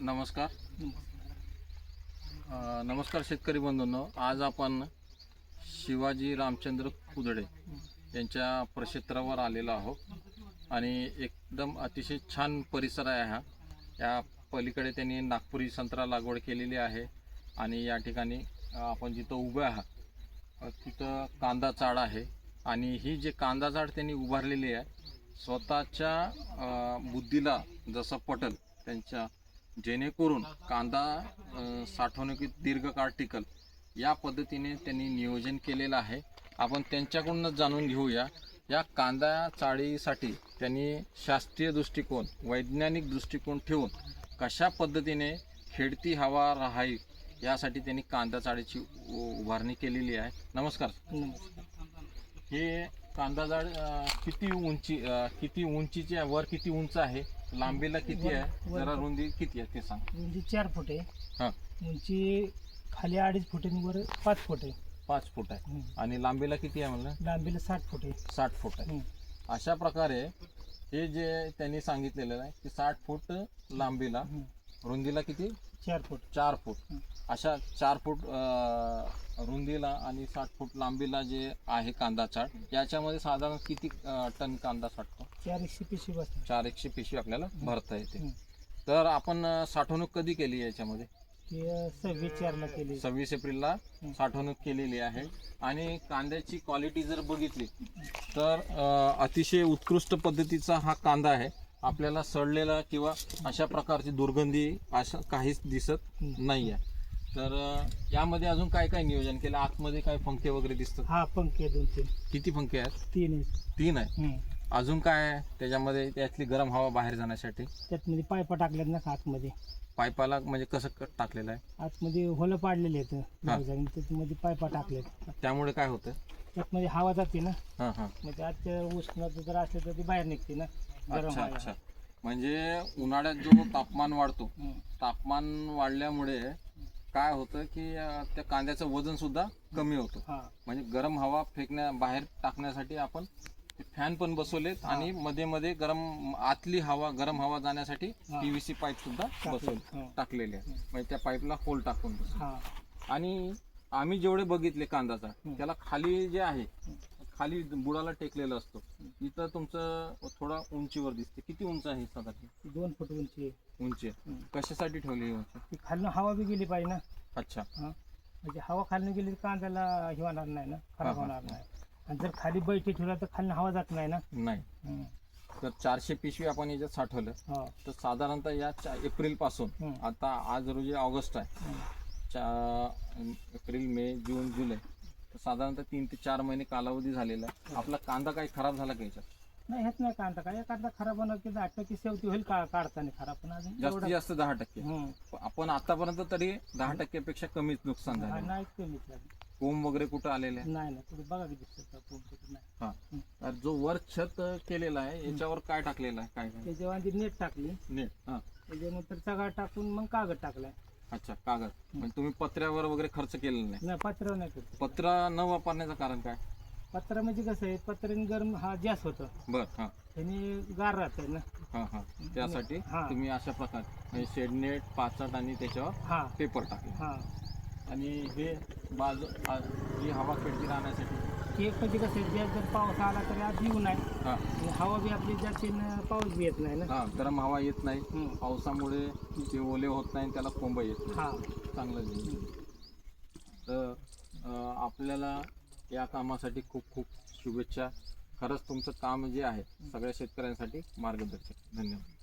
नमस्कार. अ, नमस्कार शेतकरी बंधूंनो. आज आपण शिवाजी रामचंद्र कुदडे यांच्या प्रक्षेत्रावर आलेलो आहोत. आणि एकदम अतिशय छान परिसर आहे हा. या पलीकडे त्यांनी नागपुरी संत्रा लागवड केलेली आहे. आणि या ठिकाणी अ, आपण जिथं उभे आहात अ, तिथं कांदा चाड आहे. आणि ही जे कांदा झाड त्यांनी उभारलेली आहे स्वतःच्या अ, बुद्धीला जसं पटल त्यांच्या जेणेकरून कांदा साठवणुकीत दीर्घकाळ टिकल. या पद्धतीने त्यांनी नियोजन केलेलं आहे. आपण त्यांच्याकडूनच जाणून घेऊया. या कांदा चाळीसाठी त्यांनी शास्त्रीय दृष्टिकोन वैज्ञानिक दृष्टिकोन ठेवून कशा पद्धतीने खेळती हवा राहावी यासाठी त्यांनी कांदा चाळीची उ- उभारणी केलेली आहे. नमस्कार. हे कांदा झाड किती उंची किती उंचीची आहे वर किती उंच आहे? लांबीला किती आहे? जरा रुंदी किती आहे ते सांग. उंची चार फूट आहे. हा. उंची खाली अडीच फूट आहे आणि वर पाच फूट आहे. पाच फूट आहे. आणि लांबीला किती आहे म्हणलं? लांबीला साठ फूट आहे. साठ फूट आहे. अशा प्रकारे हे जे त्यांनी सांगितलेलं आहे की साठ फूट लांबीला. रुंदीला किती? चार फूट. चार फूट. अशा चार फूट रुंदीला आणि साठ फूट लांबीला जे आहे कांदा चाट याच्यामध्ये साधारण किती टन कांदा साठतो चार एकशे पिशवी बसतात. चार एकशे पिशवी आपल्याला भरता येते. तर आपण साठवणूक कधी केली याच्यामध्ये? सव्वीस चारला केली. सव्वीस एप्रिलला. साठवणूक केलेली आहे. आणि कांद्याची क्वालिटी जर बघितली तर अतिशय उत्कृष्ट पद्धतीचा हा कांदा आहे. आपल्याला सडलेला किंवा अशा प्रकारची दुर्गंधी असं काहीच दिसत. नाही आहे तर यामध्ये अजून काय काय नियोजन केलं? आतमध्ये काय पंखे वगैरे दिसतात? हा पंखे दोन तीन. किती पंखे आहेत? तीन आहेत. तीन आहे हम्म. अजून काय आहे? त्याच्यामध्ये त्यातली गरम हवा बाहेर जाण्यासाठी? त्यात मध्ये पायपा टाकल्यात ना आतमध्ये. पाईपाला म्हणजे कसं क- टाकलेलं आहे? आतमध्ये होलं पाडलेले आहेत. भाऊजांनी त्याच्यामध्ये पायपा टाकल्यात. त्यामुळे काय होतं? त्यातमध्ये हवा जाते ना. हां हां. म्हणजे आजच्या उष्णता जर असले तर ती बाहेर निघते ना. गरम अच्छा हवा. अच्छा. म्हणजे उन्हाळ्यात जो तापमान वाढतो हम्म. तापमान वाढल्यामुळे काय होतं की अं, त्या कांद्याचं वजन सुद्धा कमी होतं हा म्हणजे गरम हवा फेकण्या बाहेर टाकण्यासाठी आपण फॅन पण बसवलेत. आणि मध्ये मध्ये गरम आतली हवा गरम हवा जाण्यासाठी हा. पीव्हीसी पाईप सुद्धा हा. टाकलेले आहे म्हणजे त्या पाईपला होल टाकून बसवले. हा आणि आम्ही जेवढे बघितले कांदाचा हं. त्याला खाली जे आहे खाली बुडाला टेकलेलं असतो. इथं तुमचं थोडा उंचीवर दिसते. किती उंच आहे साधारण दोन फूट उंची. आहे उंची आहे. कशासाठी ठेवली उंची? ती खालनं हवा बी गेली पाहिजे ना. अच्छा. म्हणजे हवा खालनं गेली तर कांद्याला हे होणार नाही ना. खराब. होणार नाही. आणि जर खाली बैठी ठेवला तर खालनं हवा जात नाही ना. नाही. तर चारशे पिशवी आपण याच्यात साठवलं. हो. तर साधारणतः या एप्रिलपासून. आता आज रोजी ऑगस्ट आहे. एप्रिल मे जून जुलै. तर साधारणतः तीन ते चार महिने कालावधी झालेला आहे. आपला कांदा काही खराब झाला का याच्यात? नाही हेच नाही कांदा. काय कांदा खराब होणार की दहा टक्के शेवटी होईल का काढताना खराब पण अजून जास्तीत एवढं- जास्त दहा टक्के. हं. आपण आतापर्यंत तरी दहा टक्क्यापेक्षा कमीच नुकसान हा, झालं नाही कमीच लागेल. कोंब वगैरे कुठं आलेले आहे? नाही ना कुठे बघा की दिसतं का कोण कुठं नाही. हा. हं. तर जो वर छत केलेला आहे याच्यावर काय टाकलेलं आहे? काय काय? त्याच्यावर आधी नेट टाकली. नेट हा. त्याच्यानंतर सगळा टाकून मग कागद टाकलाय. अच्छा कागद. म्हणजे तुम्ही पत्र्यावर वगैरे खर्च केलेला नाही? नाही पत्र नाही करत. पत्रा न वापरण्याचं कारण काय? पत्र म्हणजे कसं आहे पत्र्याने गरम हा जास्त होतं. बर हा. त्याने गार राहते ना. हा हा. त्यासाठी हा. तुम्ही अशा प्रकारे म्हणजे शेडनेट पाचट आणि त्याच्यावर हा. पेपर टाकले. हा. आणि हे बाजू आ- ही हवा खेळती राहण्यासाठी केक म्हणजे कसं आहे ज्या जर पाऊस आला तरी आज येऊ नाही हा. आणि हवा बी आपली न पाऊस बी येत नाही ना. हा गरम हवा येत नाही. पावसामुळे ते ओले होत नाही आणि त्याला कोंब येत नाही. हा. चांगलं तर अं, आपल्याला या कामासाठी खूप खूप शुभेच्छा. खरंच तुमचं काम जे आहे सगळ्या शेतकऱ्यांसाठी मार्गदर्शक. धन्यवाद.